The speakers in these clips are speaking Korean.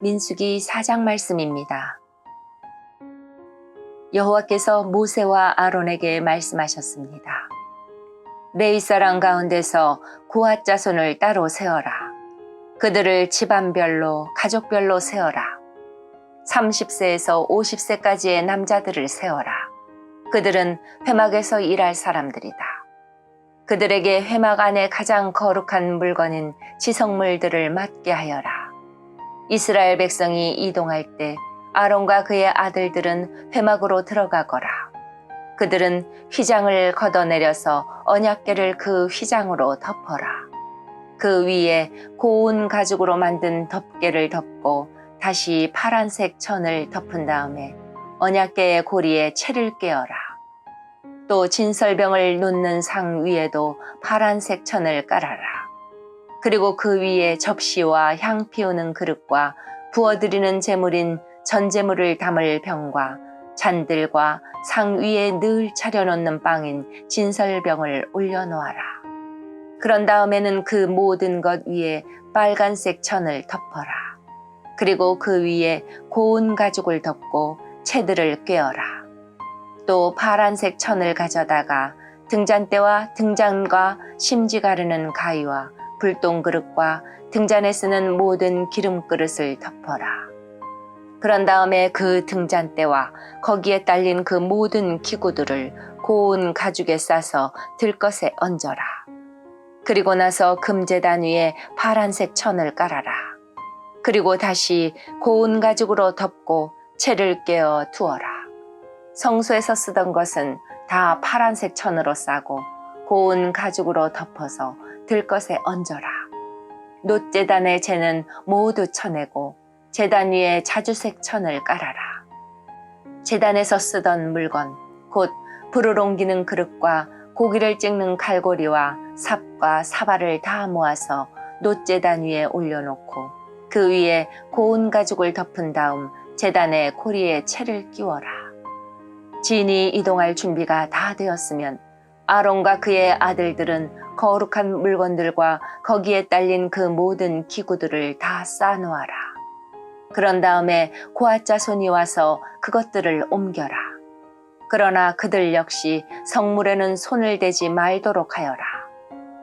민수기 4장 말씀입니다. 여호와께서 모세와 아론에게 말씀하셨습니다. 레이 사람 가운데서 고앗 자손을 따로 세어라. 그들을 집안별로 가족별로 세어라. 30세에서 50세까지의 남자들을 세어라. 그들은 회막에서 일할 사람들이다. 그들에게 회막 안에 가장 거룩한 물건인 지성물들을 맡게 하여라. 이스라엘 백성이 이동할 때 아론과 그의 아들들은 회막으로 들어가거라. 그들은 휘장을 걷어내려서 언약궤를 그 휘장으로 덮어라. 그 위에 고운 가죽으로 만든 덮개를 덮고 다시 파란색 천을 덮은 다음에 언약궤의 고리에 채를 깨어라. 또 진설병을 놓는 상 위에도 파란색 천을 깔아라. 그리고 그 위에 접시와 향 피우는 그릇과 부어드리는 제물인 전제물을 담을 병과 잔들과 상 위에 늘 차려놓는 빵인 진설병을 올려놓아라. 그런 다음에는 그 모든 것 위에 빨간색 천을 덮어라. 그리고 그 위에 고운 가죽을 덮고 채들을 꿰어라. 또 파란색 천을 가져다가 등잔대와 등잔과 심지 가르는 가위와 불똥 그릇과 등잔에 쓰는 모든 기름 그릇을 덮어라. 그런 다음에 그 등잔대와 거기에 딸린 그 모든 기구들을 고운 가죽에 싸서 들것에 얹어라. 그리고 나서 금재단 위에 파란색 천을 깔아라. 그리고 다시 고운 가죽으로 덮고 채를 깨어 두어라. 성소에서 쓰던 것은 다 파란색 천으로 싸고 고운 가죽으로 덮어서 들것에 얹어라. 놋재단의 재는 모두 쳐내고 재단 위에 자주색 천을 깔아라. 재단에서 쓰던 물건, 곧 불을 옮기는 그릇과 고기를 찍는 칼고리와 삽과 사발을 다 모아서 놋재단 위에 올려놓고 그 위에 고운 가죽을 덮은 다음 재단의 고리에 채를 끼워라. 진이 이동할 준비가 다 되었으면 아론과 그의 아들들은 거룩한 물건들과 거기에 딸린 그 모든 기구들을 다 쌓아놓아라. 그런 다음에 고앗 자손이 와서 그것들을 옮겨라. 그러나 그들 역시 성물에는 손을 대지 말도록 하여라.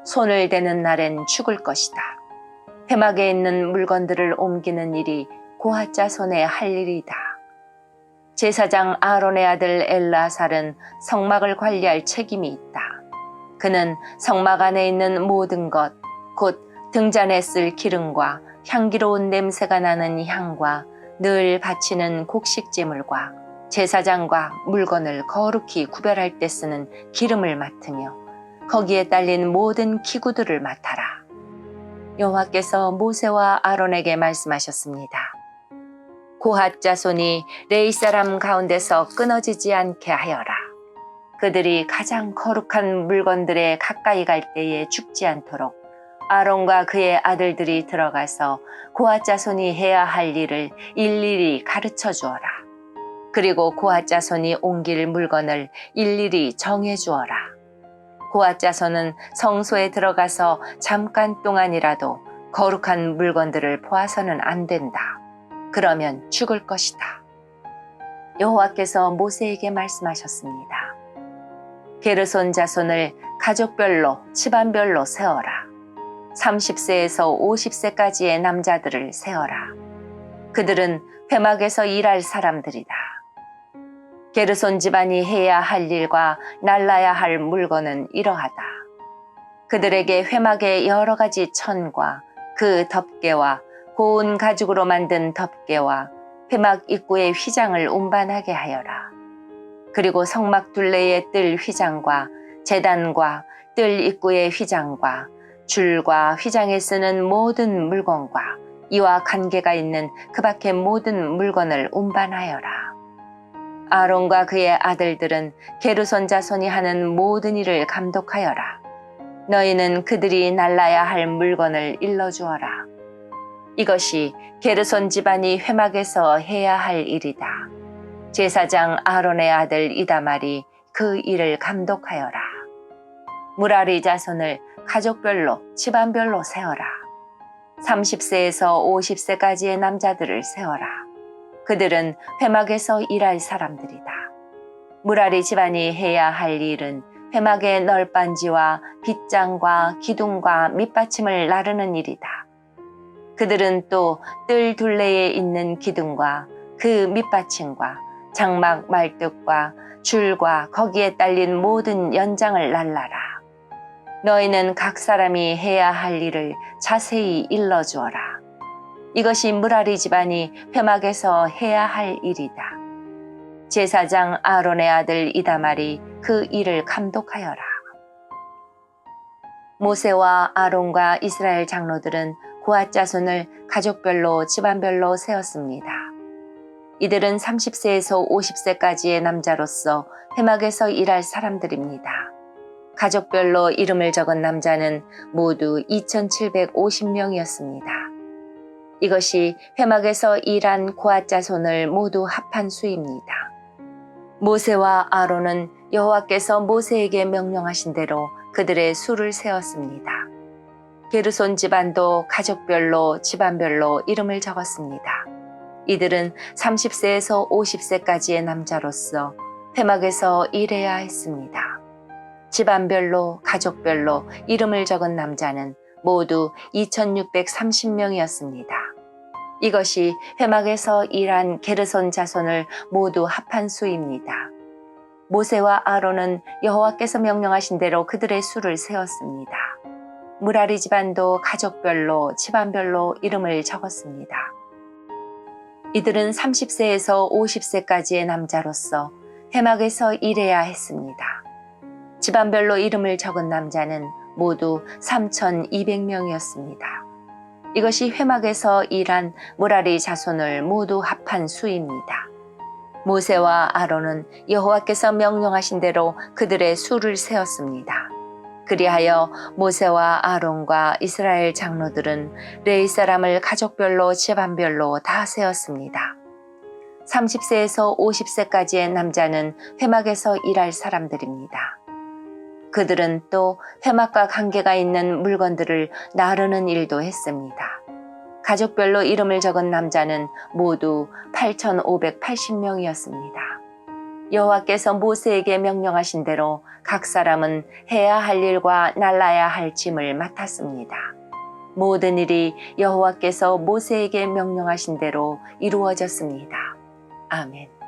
손을 대는 날엔 죽을 것이다. 회막에 있는 물건들을 옮기는 일이 고앗 자손의 할 일이다. 제사장 아론의 아들 엘라살은 성막을 관리할 책임이 있다. 그는 성막 안에 있는 모든 것, 곧 등잔에 쓸 기름과 향기로운 냄새가 나는 향과 늘 바치는 곡식제물과 제사장과 물건을 거룩히 구별할 때 쓰는 기름을 맡으며 거기에 딸린 모든 기구들을 맡아라. 여호와께서 모세와 아론에게 말씀하셨습니다. 고핫 자손이 레이 사람 가운데서 끊어지지 않게 하여라. 그들이 가장 거룩한 물건들에 가까이 갈 때에 죽지 않도록 아론과 그의 아들들이 들어가서 고핫 자손이 해야 할 일을 일일이 가르쳐 주어라. 그리고 고핫 자손이 옮길 물건을 일일이 정해 주어라. 고핫 자손은 성소에 들어가서 잠깐 동안이라도 거룩한 물건들을 보아서는 안 된다. 그러면 죽을 것이다. 여호와께서 모세에게 말씀하셨습니다. 게르손 자손을 가족별로 집안별로 세어라. 30세에서 50세까지의 남자들을 세어라. 그들은 회막에서 일할 사람들이다. 게르손 집안이 해야 할 일과 날라야 할 물건은 이러하다. 그들에게 회막의 여러 가지 천과 그 덮개와 고운 가죽으로 만든 덮개와 회막 입구의 휘장을 운반하게 하여라. 그리고 성막 둘레의 뜰 휘장과 재단과 뜰 입구의 휘장과 줄과 휘장에 쓰는 모든 물건과 이와 관계가 있는 그 밖의 모든 물건을 운반하여라. 아론과 그의 아들들은 게르손 자손이 하는 모든 일을 감독하여라. 너희는 그들이 날라야 할 물건을 일러주어라. 이것이 게르손 집안이 회막에서 해야 할 일이다. 제사장 아론의 아들 이다말이 그 일을 감독하여라. 무라리 자손을 가족별로 집안별로 세어라. 30세에서 50세까지의 남자들을 세워라. 그들은 회막에서 일할 사람들이다. 무라리 집안이 해야 할 일은 회막의 널빤지와 빗장과 기둥과 밑받침을 나르는 일이다. 그들은 또 뜰 둘레에 있는 기둥과 그 밑받침과 장막 말뚝과 줄과 거기에 딸린 모든 연장을 날라라. 너희는 각 사람이 해야 할 일을 자세히 일러주어라. 이것이 무라리 집안이 회막에서 해야 할 일이다. 제사장 아론의 아들 이다말이 그 일을 감독하여라. 모세와 아론과 이스라엘 장로들은 고앗 자손을 가족별로 집안별로 세웠습니다. 이들은 30세에서 50세까지의 남자로서 회막에서 일할 사람들입니다. 가족별로 이름을 적은 남자는 모두 2,750명이었습니다. 이것이 회막에서 일한 고앗 자손을 모두 합한 수입니다. 모세와 아론은 여호와께서 모세에게 명령하신 대로 그들의 수를 세웠습니다. 게르손 집안도 가족별로 집안별로 이름을 적었습니다. 이들은 30세에서 50세까지의 남자로서 회막에서 일해야 했습니다. 집안별로 가족별로 이름을 적은 남자는 모두 2630명이었습니다. 이것이 회막에서 일한 게르손 자손을 모두 합한 수입니다. 모세와 아론은 여호와께서 명령하신 대로 그들의 수를 세웠습니다. 무라리 집안도 가족별로 집안별로 이름을 적었습니다. 이들은 30세에서 50세까지의 남자로서 회막에서 일해야 했습니다. 집안별로 이름을 적은 남자는 모두 3,200명이었습니다. 이것이 회막에서 일한 무라리 자손을 모두 합한 수입니다. 모세와 아론은 여호와께서 명령하신 대로 그들의 수를 세웠습니다. 그리하여 모세와 아론과 이스라엘 장로들은 레이 사람을 가족별로 집안별로 다 세웠습니다. 30세에서 50세까지의 남자는 회막에서 일할 사람들입니다. 그들은 또 회막과 관계가 있는 물건들을 나르는 일도 했습니다. 가족별로 이름을 적은 남자는 모두 8,580명이었습니다. 여호와께서 모세에게 명령하신 대로 각 사람은 해야 할 일과 날라야 할 짐을 맡았습니다. 모든 일이 여호와께서 모세에게 명령하신 대로 이루어졌습니다. 아멘.